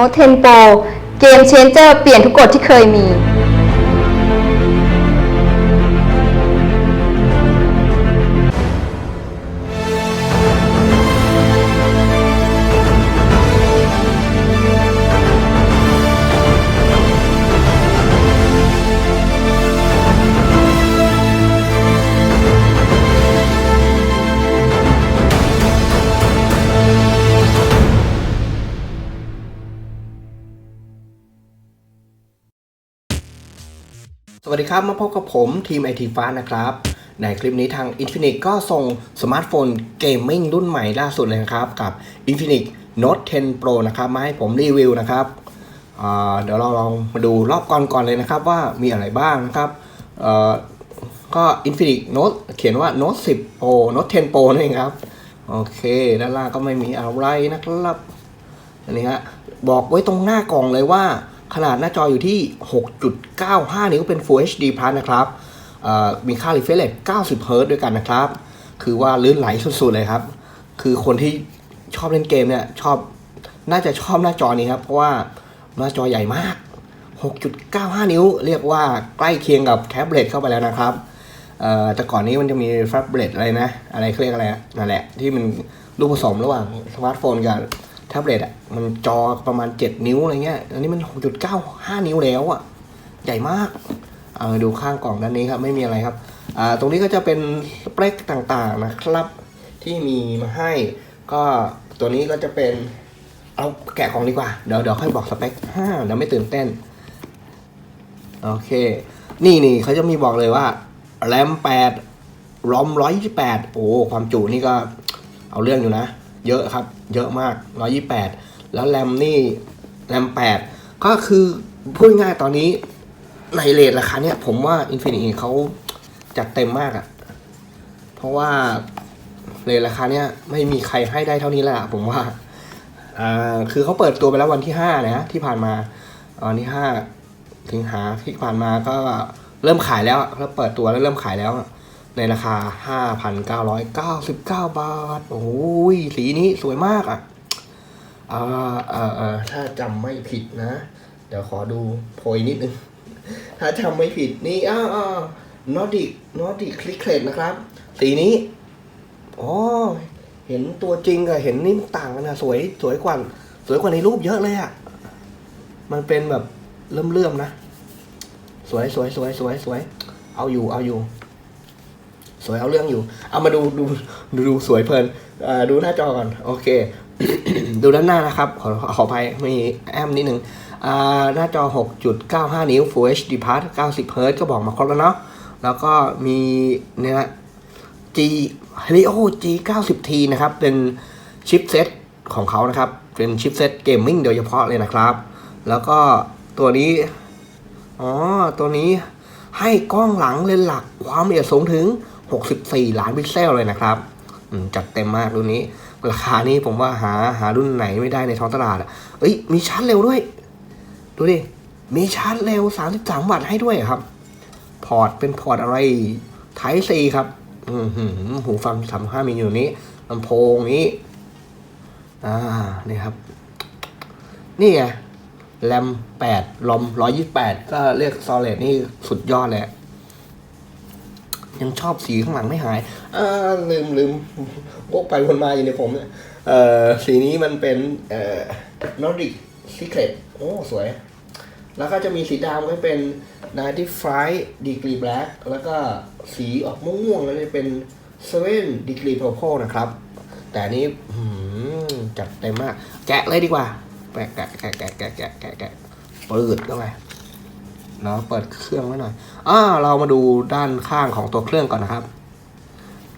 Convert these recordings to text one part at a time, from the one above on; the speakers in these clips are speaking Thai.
Note 10 Pro เกมเชนเจอร์เปลี่ยนทุกกฎที่เคยมี วัสดีครับ มาพบกับผมทีมไอทีฟ้านะครับ ในคลิปนี้ทาง Infinix ก็ส่งสมาร์ทโฟนเกมมิ่งรุ่นใหม่ล่าสุดเลยนะครับ กับ Infinix Note 10 Pro นะครับมาให้ผมรีวิวนะครับเดี๋ยวเราลองมาดูรอบก่อนก่อนเลยนะครับ ว่ามีอะไรบ้างนะครับเอ่อก็ Infinix Note เขียนว่า Note 10 Pro Note 10 Pro นั่นเองครับ โอเค ด้านล่างก็ไม่มีอะไรนะครับ อันนี้ฮะบอกไว้ตรงหน้ากล่องเลยว่า ขนาดหน้าจออยู่ที่ 6.95 นิ้วเป็น Full HD Plus นะครับมีค่า refresh rate 90 Hz ด้วยกันนะครับ คือว่าลื่นไหลสุดๆเลยครับ คือคนที่ชอบเล่นเกมเนี่ยชอบน่าจะชอบหน้าจอนี้ครับ เพราะว่าหน้าจอใหญ่มาก 6.95 นิ้ว เรียกว่าใกล้เคียงกับแท็บเล็ตเข้าไปแล้วนะครับแต่ก่อนนี้มันจะมีแท็บเล็ตอะไรนะ อะไรเรียกอะไรนั่นแหละ ที่มันลูกผสมระหว่างสมาร์ทโฟนกับ แท็บเล็ตอะมันจอประมาณ 7 นิ้วอะไรเงี้ย อันนี้มัน 6.95 นิ้วแล้วอะ ใหญ่มาก เอามาดูข้างกล่องด้านนี้ครับ ไม่มีอะไรครับ อ่า ตรงนี้ก็จะเป็นสเปคต่างๆนะครับ ที่มีมาให้ ก็ตัวนี้ก็จะเป็น เอาแกะของดีกว่า เดี๋ยวเดี๋ยวค่อยบอกสเปคฮ่าเดี๋ยวไม่ตื่นเต้น โอเค นี่นี่เขาจะมีบอกเลยว่าแรมแปดรอมร้อยยี่สิบแปดโอ้ความจุนี่ก็เอาเรื่องอยู่นะ เยอะครับ เยอะมากร้อยี่แปดแล้วแรมนี่แรมแปดก็คือพูดง่ายตอนนี้ในเลทราคาเนี่ยผมว่า Infinix เขาจัดเต็มมากอะเพราะว่าเลทราคาเนี่ยไม่มีใครให้ได้เท่านี้แล้วล่ะผมว่าอ่าคือเขาเปิดตัวไปแล้ววันที่ห้านะที่ผ่านมาวันที่ห้าสิงหาที่ผ่านมาก็เริ่มขายแล้วเริ่มเปิดตัวแล้วเริ่มขายแล้ว ในราคา 5,999 บาท โอ้ย สีนี้สวยมากอะอ่าอ่าอ่าถ้าจำไม่ผิดนะ เดี๋ยวขอดูโพยนิดนึง ถ้าจำไม่ผิดนี่อ้าวอ้านอดิกนอดิกคลิกเคลดนะครับ สีนี้อ๋อเห็นตัวจริงกับเห็นนี่มันต่างกันนะสวยสวยกว่าสวยกว่าในรูปเยอะเลยอะ มันเป็นแบบเลื่อมๆนะ สวยสวยสวยสวยสวย เอาอยู่เอาอยู่ สวยเอาเรื่องอยู่ เอามาดูดูดูดูสวยเพลินดูหน้าจอก่อน โอเค ดูด้านหน้านะครับ ขอขออภัยมีแอมนิดนึงอ่าหน้าจอ 6.95 นิ้ว Full HD Plus 90 Hz ก็บอกมาครบแล้วเนาะ แล้วก็มีเนี่ย G Helio G 90T นะครับ เป็นชิปเซตของเขานะครับ เป็นชิปเซตเกมมิ่งโดยเฉพาะเลยนะครับ แล้วก็ตัวนี้ อ๋อ ตัวนี้ให้กล้องหลังเลนส์หลักความละเอียดสูงถึง 64 ล้านพิกเซลเลยนะครับจัดเต็มมากรุ่นนี้ ราคานี้ผมว่าหาหารุ่นไหนไม่ได้ในท้องตลาดอะเอ้ยมีชาร์จเร็วด้วย ดูดิ มีชาร์จเร็ว 33 วัตต์ให้ด้วยครับ พอร์ตเป็นพอร์ตอะไร Type C ครับ อืมหูฟัง 35มิลอยู่นี้ลำโพงนี้ อ่า นี่ครับ นี่ไงแรมแปดลอมร้อยยี่แปดก็เรียกซอลเลตนี่สุดยอดเลยอะ ยังชอบสีข้างหลังไม่หายอาลืมลืมวกไปวนมาอยู่ในผมเนี่ยเออสีนี้มันเป็นเอ่อ Nordic Secret โอ้สวย แล้วก็จะมีสีดำก็เป็น95 degree ดีกรีแบล้วก็สีออกม่วงๆแล้วจะเป็น7 degree purple นะครับ แต่นี้จัดเต็มมาก แกะเลยดีกว่า แกะแกะแกะแกะแกะแกะปืดเข้าไป เนาะเปิดเครื่องไว้หน่อยอ่าเรามาดูด้านข้างของตัวเครื่องก่อนนะครับ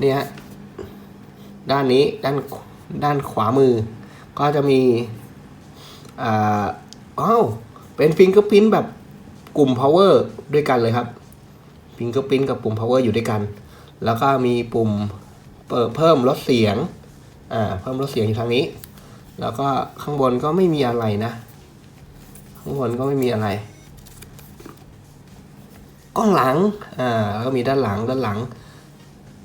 นี่ฮะด้านนี้ด้านด้านขวามือ ก็จะมีอ่าอ้าวเป็นฟิงเกอร์พินแบบกลุ่ม power ด้วยกันเลยครับฟิงเกอร์พินกับปุ่ม power อยู่ด้วยกัน แล้วก็มีปุ่มเปิดเพิ่มลดเสียงอ่าเพิ่มลดเสียงอยู่ทางนี้ แล้วก็ข้างบนก็ไม่มีอะไรนะ ข้างบนก็ไม่มีอะไร กล้องหลัง อ่าแล้วก็มีด้านหลังด้านหลัง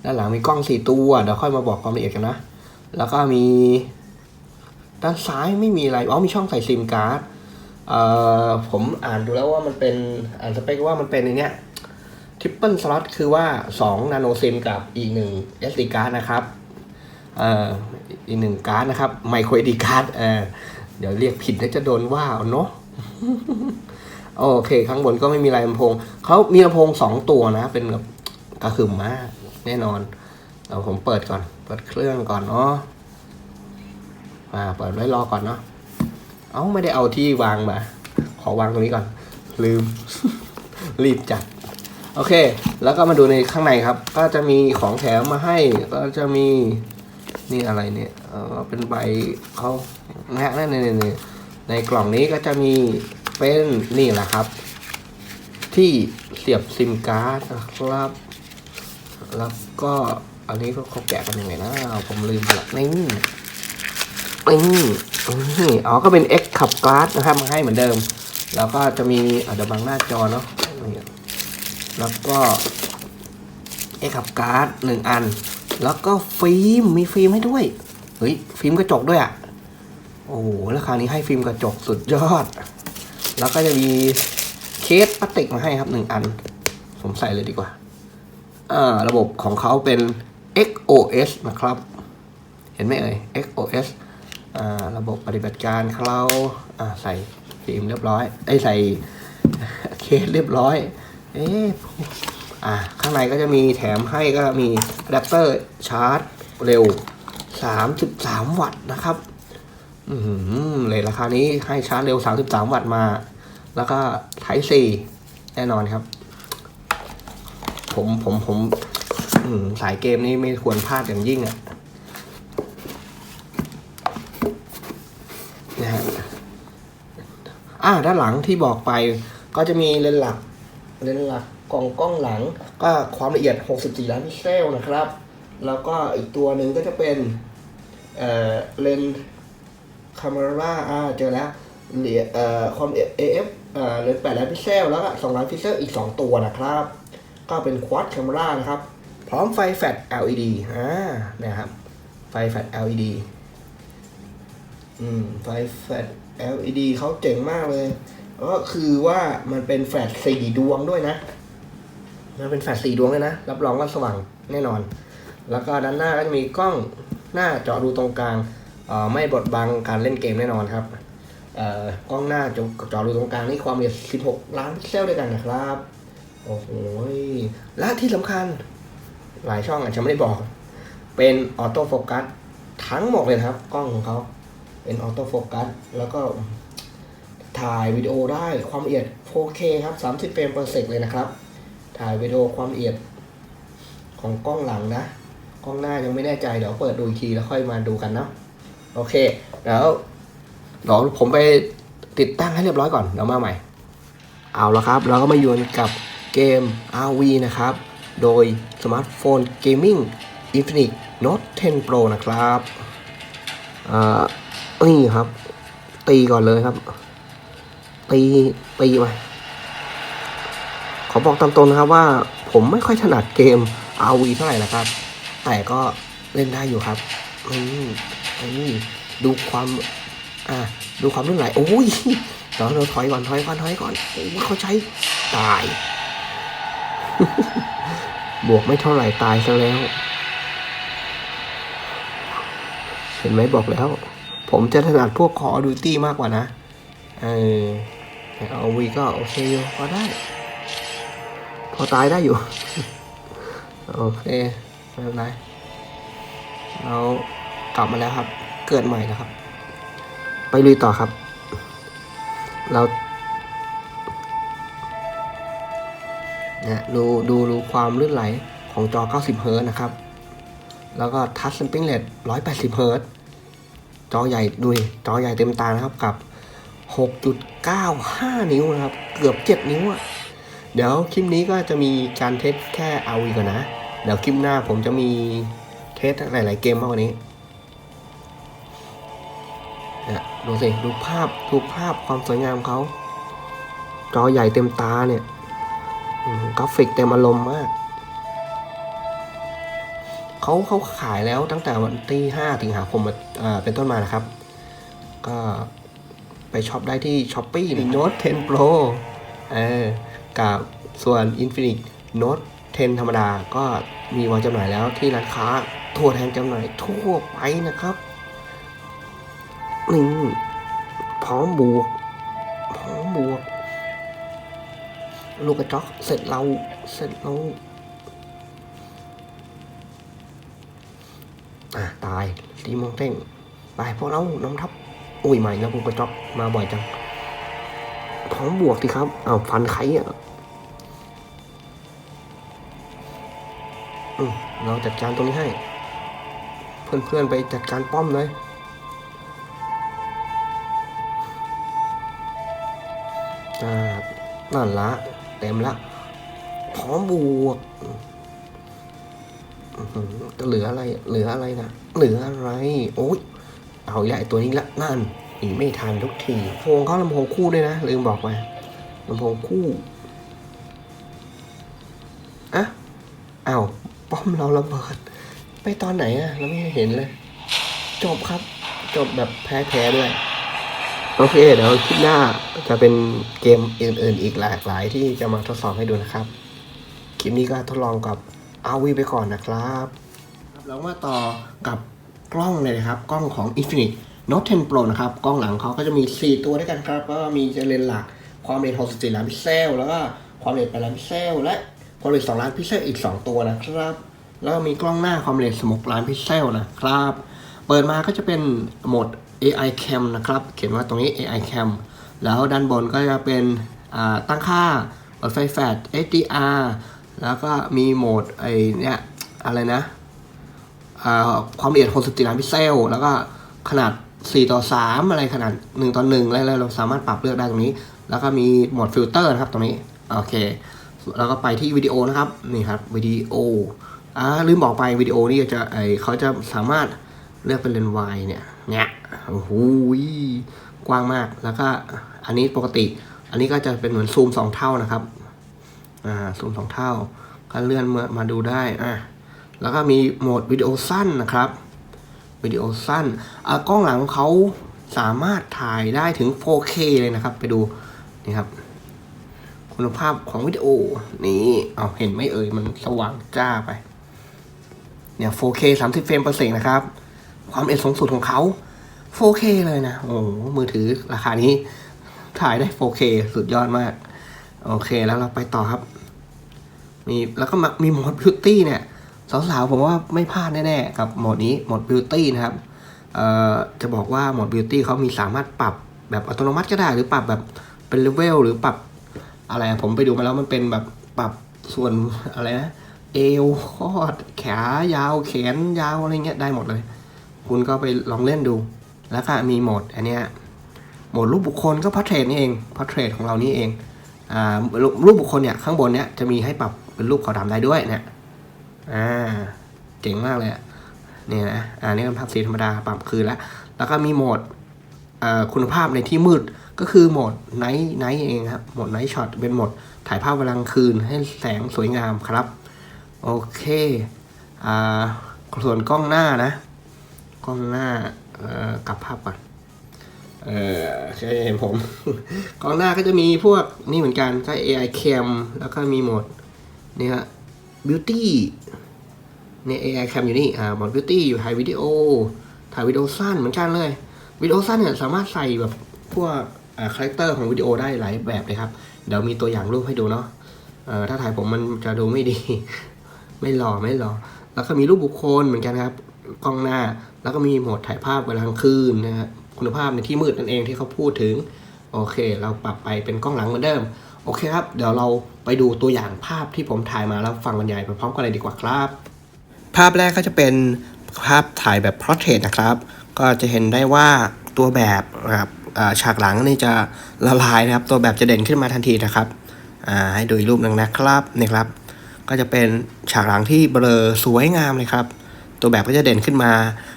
ด้านหลังมีกล้องสี่ตัวเดี๋ยวค่อยมาบอกความละเอียดกันนะ แล้วก็มี ด้านซ้ายไม่มีอะไร อ๋อมีช่องใส่ซิมการ์ดเอ่อผมอ่านดูแล้วว่ามันเป็นอ่านสเปคว่ามันเป็นในเนี้ยทริปเปิลสล็อตคือว่า2นาโนซิมกับอีกหนึ่ง SD การ์ดนะครับเอ่ออีกหนึ่งการ์ดนะครับไมโคร SD การ์ดเออเดี๋ยวเรียกผิดแล้วจะโดนว่าเอาเนาะ โอเค ข้างบนก็ไม่มีอะไรลำโพงเขามีลำโพงสองตัวนะ เป็นแบบกระหึ่มมากแน่นอนเดี๋ยวผมเปิดก่อน เปิดเครื่องก่อนเนาะอ่าเปิดไว้รอก่อนเนาะเอ้าไม่ได้เอาที่วางมา ขอวางตรงนี้ก่อน ลืม รีบจัดโอเค แล้วก็มาดูในข้างในครับ ก็จะมีของแถมมาให้ ก็จะมีนี่อะไรเนี่ย เออเป็นใบเขานะฮะนั่นนี่นี่ในกล่องนี้ก็จะมี เป็นนี่แหละครับ ที่เสียบซิมการ์ดนะครับ แล้วก็อันนี้ก็เขาแกะกันยังไงนะผมลืมไปละนี่นี่นี่อ๋อก็เป็น X ขับการ์ดนะครับมาให้เหมือนเดิม แล้วก็จะมีอาจจะเดี๋ยวบังหน้าจอเนาะนี่แล้วก็ X ขับการ์ดหนึ่งอัน แล้วก็ฟิล์มมีฟิล์มให้ด้วยเฮ้ยฟิล์มกระจกด้วยอะ่ะโอ้โหแล้วคราวนี้ให้ฟิล์มกระจกสุดยอด แล้วก็จะมีเคสพลาสติกมาให้ครับหนึ่งอัน ผมใส่เลยดีกว่า อ่า ระบบของเขาเป็น XOS นะครับ เห็นไหมเอ่ย XOS อ่า ระบบปฏิบัติการเขาอ่า ใส่ฟิล์มเรียบร้อย ไอ้ใส่เคสเรียบร้อย เอ๊ะอ่า ข้างในก็จะมีแถมให้ก็มีอะแดปเตอร์ชาร์จเร็ว 33 วัตต์นะครับ เลยราคานี้ให้ชาร์จเร็ว 33 วัตต์มา แล้วก็ไทป์ C แน่นอนครับ ผมผมผมมสายเกมนี้ไม่ควรพลาดอย่างยิ่งอะ่ะนะฮะอ่าด้านหลังที่บอกไป ก็จะมีเลนส์หลัก เลนส์หลักกล่องกล้องหลัง ก็ความละเอียด 64 ล้านพิกเซลนะครับ แล้วก็อีกตัวหนึ่งก็จะเป็น เอ่อเลนส์ คาเมราอ่าเจอแล้วเหรียญเอ่อความ AF เอ่อเลนส์8ล้านพิกเซลแล้วก็2ล้านพิกเซลอีก 2 ตัวนะครับ ก็เป็นควอดแคม e รานะครับ พร้อมไฟแฟลช LED อ่านะครับ ไฟแฟลช LED อืมไฟแฟลช LED เขาเจ๋งมากเลย ก็คือว่ามันเป็นแฟลชสี่ดวงด้วยนะ มันเป็นแฟลชสี่ดวงเลยนะ รับรองว่าสว่างแน่นอน แล้วก็ด้านหน้าก็จะมีกล้องหน้าจาะรูตรงกลาง ไม่บดบังการเล่นเกมแน่นอนครับกล้องหน้าจาะเจาะรูตรงกลางนี่ความละเอียด 16 ล้านพิกเซลด้วยกันนะครับ โอ้โห และที่สำคัญ หลายช่องอาจจะไม่ได้บอก เป็นออโต้โฟกัสทั้งหมดเลยครับ กล้องของเขาเป็นออโต้โฟกัสแล้วก็ถ่ายวิดีโอได้ความละเอียด 4K ครับ 30 เฟรม per sec เลยนะครับ ถ่ายวิดีโอความละเอียดของกล้องหลังนะ กล้องหน้ายังไม่แน่ใจเดี๋ยวเปิดดูอีกทีแล้วค่อยมาดูกันเนาะ โอเค แล้วเดี๋ยวผมไปติดตั้งให้เรียบร้อยก่อนเดี๋ยวมาใหม่ เอาละครับ เราก็มาอยู่กับเกม RV นะครับ โดยสมาร์ทโฟนเกมมิ่ง Infinix Note 10 Pro นะครับอ่านี่ครับ ตีก่อนเลยครับ ตีตีไปขอบอกตามตรงนะครับว่าผมไม่ค่อยถนัดเกม RV เท่าไหร่นะครับ แต่ก็เล่นได้อยู่ครับนี่ นี่ดูความอ่าดูความลื่นไหลโอ้ยเดี๋ยวเราถอยก่อนถอยก่อนถอยก่อนโอ้ยเขาใช้ตาย บวกไม่เท่าไหร่ตายซะแล้ว เห็นไหมบอกแล้ว ผมจะถนัดพวก Call of Duty มากกว่านะ เออแต่ RV ก็โอเคอยู่พอได้ พอตายได้อยู่ โอเคไม่เป็นไรเรา กลับมาแล้วครับ เกิดใหม่แล้วครับ ไปลุยต่อครับ เราเนี่ยดูดูดูความลื่นไหลของจอ 90 เฮิร์ตนะครับ แล้วก็ทัชสปริงเรท180 เฮิร์ตจอใหญ่ดูดิจอใหญ่เต็มตานะครับกับ 6.95 นิ้วนะครับ เกือบ 7 นิ้วอะเดี๋ยวคลิปนี้ก็จะมีการเทสแค่เอาวีก่อนนะ เดี๋ยวคลิปหน้าผมจะมีเทสหลาย ๆ เกมมากกว่านี้ ดูสิดูภาพดูภาพความสวยงามเขาจอใหญ่เต็มตาเนี่ยอืมกราฟิกเต็มอารมณ์มากเขาเขาขายแล้วตั้งแต่วันที่5สิงหาคมมาอ่าเป็นต้นมานะครับ ก็ไปช็อปได้ที่ s h อ p e e Note 10 Pro เออกับส่วน Infinix Note 10 ธรรมดาก็มีวางจำหน่ายแล้วที่ร้านค้าทั่วแทนจำหน่ายทั่วไปนะครับ นี่พร้อมบวก พร้อมบวก ลูกกระจอกเสร็จเรา เสร็จเราอะตายตีมองเต้งไปพวกเราน้ำทับอุ้ยใหม่แล้วลูกกระจอกมาบ่อยจัง พร้อมบวกสิครับอ้าวฟันไข่อะอืมเราจัดการตรงนี้ให้ เพื่อนๆไปจัดการป้อมเลย นั่นละ เต็มละ พร้อมบวกจะเหลืออะไร เหลืออะไรนะ เหลืออะไร โอ๊ยเอาอีกแล้วไอ้ตัวนี้ละนั่นหนีไม่ทันทุกทีโพงเขาลำโพงคู่ด้วยนะ ลืมบอกไปลำโพงคู่อะอ้าวป้อมเราระเบิด ไปตอนไหนอะเราไม่เห็นเลย จบครับ จบแบบแพ้ๆด้วย โอเค เดี๋ยวคลิปหน้าจะเป็นเกมอื่นๆอีกหลากหลายที่จะมาทดสอบให้ดูนะครับ คลิปนี้ก็ทดลองกับอาวีไปก่อนนะครับแล้วมาต่อกับกล้องเลยนะครับ กล้องของ Infinix Note 10 Pro นะครับ กล้องหลังเขาก็จะมี 4 ตัวด้วยกันครับ ก็มีเลนส์หลักความเร็ว64ล้านพิกเซล แล้วก็ความเร็ว8ล้านพิกเซล และความเร็ว2ล้านพิกเซลอีก 2 ตัวนะครับ แล้วก็มีกล้องหน้าความเร็ว16ล้านพิกเซลนะครับ เปิดมาก็จะเป็นโหมด AI Cam นะครับ เขียนว่าตรงนี้ AI Cam แล้วด้านบนก็จะเป็นตั้งค่าเปิดไฟแฟลช HDR แล้วก็มีโหมดไอเนี่ยอะไรนะความละเอียด 64 ล้านพิกเซล แล้วก็ขนาด 4 ต่อ 3 อะไรขนาด 1 ต่อ 1 อะไรเราสามารถปรับเลือกได้ตรงนี้ แล้วก็มีโหมดฟิลเตอร์นะครับตรงนี้ โอเค แล้วก็ไปที่วิดีโอนะครับ นี่ครับวิดีโออ่าลืมบอกไปวิดีโอนี่จะไอเขาจะสามารถเลือกเป็นเลนส์วายเนี่ยเนี่ย โอ้โหกว้างมากแล้วก็อันนี้ปกติ อันนี้ก็จะเป็นเหมือนซูมสองเท่านะครับอ่าซูมสองเท่าก็เลื่อนมามาดูได้อะแล้วก็มีโหมดวิดีโอสั้นนะครับวิดีโอสั้นอะกล้องหลังเขาสามารถถ่ายได้ถึง 4K เลยนะครับ ไปดูนี่ครับ คุณภาพของวิดีโอนี่เอาเห็นไหมเอ่ยมันสว่างจ้าไปเนี่ย 4K 30 เฟรมเปอร์เซ็นต์นะครับ ความละเอียดสูงสุดของเขา 4K เลยนะ โอ้มือถือราคานี้ถ่ายได้ 4K สุดยอดมาก โอเคแล้วเราไปต่อครับ มีแล้วก็มามีโหมดบิวตี้เนี่ยสาวๆผมว่าไม่พลาดแน่ๆกับโหมดนี้โหมดบิวตี้นะครับเอ่อจะบอกว่าโหมดบิวตี้เขามีสามารถปรับแบบอัตโนมัติก็ได้ หรือปรับแบบเป็นเลเวลหรือปรับอะไรผมไปดูมาแล้วมันเป็นแบบปรับส่วนอะไรนะเอวคอด แขายาวแขนยาวอะไรเงี้ยได้หมดเลย คุณก็ไปลองเล่นดู แล้วก็มีโหมดอันเนี้ยโหมดรูปบุคคลก็พัทเทรดนี่เองพัทเทรดของเรานี่เองอ่ารูปบุคคลเนี่ยข้างบนเนี่ยจะมีให้ปรับเป็นรูปขาวดำได้ด้วยเนี่ยอ่าเจ๋งมากเลยเนี่ยนะอ่านี่เป็นภาพสีธรรมดาปรับคืนแล้วแล้วก็มีโหมดอ่อคุณภาพในที่มืดก็คือโหมดไนท์ไนท์เองครับโหมดไนท์ช็อตเป็นโหมดถ่ายภาพเวลากลางคืนให้แสงสวยงามครับโอเคอ่าส่วนกล้องหน้านะ กล้องหน้า กลับภาพก่อนเออใช่เห็นผมกล้องหน้าก็จะมีพวกนี่เหมือนกันก็ AI cam แล้วก็มีโหมดนี่ฮะ beauty เนี่ย AI cam อยู่นี่อ่าโหมด beauty อยู่ถ่ายวิดีโอ ถ่ายวิดีโอสั้นเหมือนกันเลยวิดีโอสั้นเนี่ยสามารถใส่แบบพวกคาแรคเตอร์ของวิดีโอได้หลายแบบเลยครับ เดี๋ยวมีตัวอย่างรูปให้ดูเนาะเอ่อถ้าถ่ายผมมันจะดูไม่ดี ไม่หล่อไม่หล่อ แล้วก็มีรูปบุคคลเหมือนกันครับ กล้องหน้า แล้วก็มีโหมดถ่ายภาพเวลากลางคืนนะครับคุณภาพในที่มืดนั่นเองที่เขาพูดถึง โอเค เราปรับไปเป็นกล้องหลังเหมือนเดิม โอเคครับ เดี๋ยวเราไปดูตัวอย่างภาพที่ผมถ่ายมาแล้วฟังบรรยายไปพร้อมกันเลยดีกว่าครับ ภาพแรกก็จะเป็นภาพถ่ายแบบ portrait นะครับ ก็จะเห็นได้ว่าตัวแบบนะครับฉากหลังนี่จะละลายนะครับ ตัวแบบจะเด่นขึ้นมาทันทีนะครับให้ดูอีกรูปหนึ่งนะครับนี่ครับ ก็จะเป็นฉากหลังที่เบลอสวยงามเลยครับ ตัวแบบก็จะเด่นขึ้นมา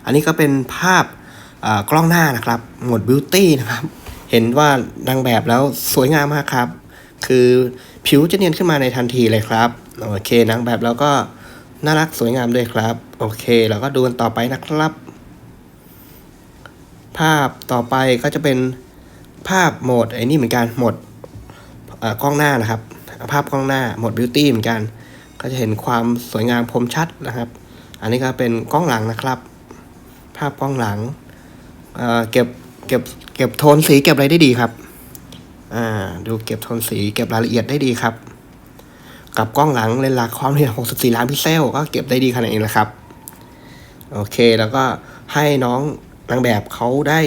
อันนี้ก็เป็นภาพกล้องหน้านะครับโหมดบิวตี้นะครับ เห็นว่านางแบบแล้วสวยงามมากครับ คือผิวจะเนียนขึ้นมาในทันทีเลยครับ โอเคนางแบบแล้วก็น่ารักสวยงามด้วยครับ โอเคเราก็ดูกันต่อไปนะครับ ภาพต่อไปก็จะเป็นภาพโหมดไอ้นี่เหมือนกันโหมดกล้องหน้านะครับ ภาพกล้องหน้าโหมดบิวตี้เหมือนกัน ก็จะเห็นความสวยงามคมชัดนะครับ อันนี้ก็เป็นกล้องหลังนะครับ ภาพกล้องหลังเเก็บเก็บเก็บโทนสีเก็บอะไรได้ดีครับอ่าดูเก็บโทนสีเก็บรายละเอียดได้ดีครับ กับกล้องหลังเลนส์หลักความละเอียด64 ล้านพิกเซลก็เก็บได้ดีขนาดนี้นะครับ โอเคแล้วก็ให้น้องนางแบบเขาได้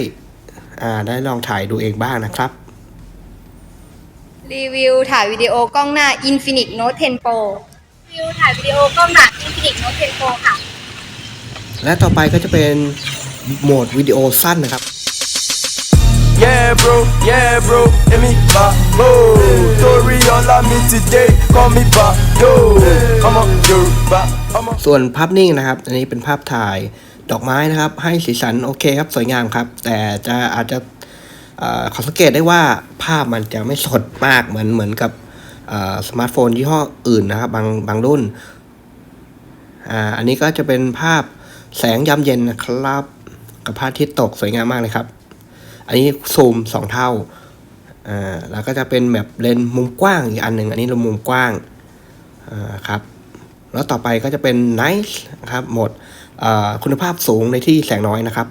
อ่าได้ลองถ่ายดูเองบ้างนะครับ รีวิวถ่ายวิดีโอกล้องหน้า Infinix Note 10 Pro วิวถ่ายวิดีโอกล้องหน้า Infinix Note 10 Pro ค่ะ และต่อไปก็จะเป็นโหมดวิดีโอสั้นนะครับ Yeah, bro, yeah, bro, hit me back, oh. Story all of me today, call me back, yo. I'm a Yoruba, I'm a ส่วนภาพนิ่งนะครับ อันนี้เป็นภาพถ่ายดอกไม้นะครับ ให้สีสันโอเคครับ สวยงามครับ แต่จะอาจจะเออขอสังเกตได้ว่าภาพมันจะไม่สดมากเหมือนเหมือนกับเอ่อ สมาร์ทโฟนยี่ห้ออื่นนะครับ บางบางรุ่นอ่าอันนี้ก็จะเป็นภาพแสงยามเย็นนะครับ กับพระอาทิตย์ตกสวยงามมากเลยครับ อันนี้ซูมสองเท่าอ่าแล้วก็จะเป็นแบบเลนส์มุมกว้างอีกอันหนึ่งอันนี้เลนส์มุมกว้างอ่าครับแล้วต่อไปก็จะเป็น Nice นะครับโหมดคุณภาพสูงในที่แสงน้อยนะครับ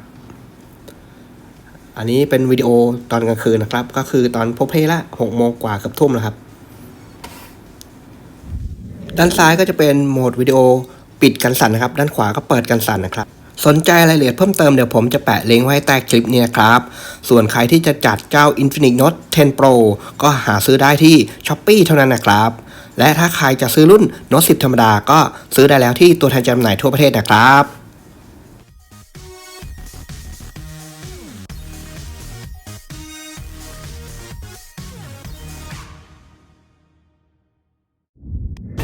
อันนี้เป็นวิดีโอตอนกลางคืนนะครับ ก็คือตอนพบเพลละหกโมงกว่าเกับทุ่มแล้วครับ ด้านซ้ายก็จะเป็นโหมดวิดีโอปิดกันสั่นนะครับ ด้านขวาก็เปิดกันสั่นนะครับ สนใจรายละเอียดเพิ่มเติมเดี๋ยวผมจะแปะลิงก์ไว้ใต้คลิปนี้นะครับ ส่วนใครที่จะจัดเจ้า Infinix Note 10 Pro ก็หาซื้อได้ที่ s h อ p e e เท่านั้นนะครับ และถ้าใครจะซื้อรุ่น Note 10 ธรรมดาก็ซื้อได้แล้วที่ตัวแทนจำหน่ายทั่วประเทศนะครับ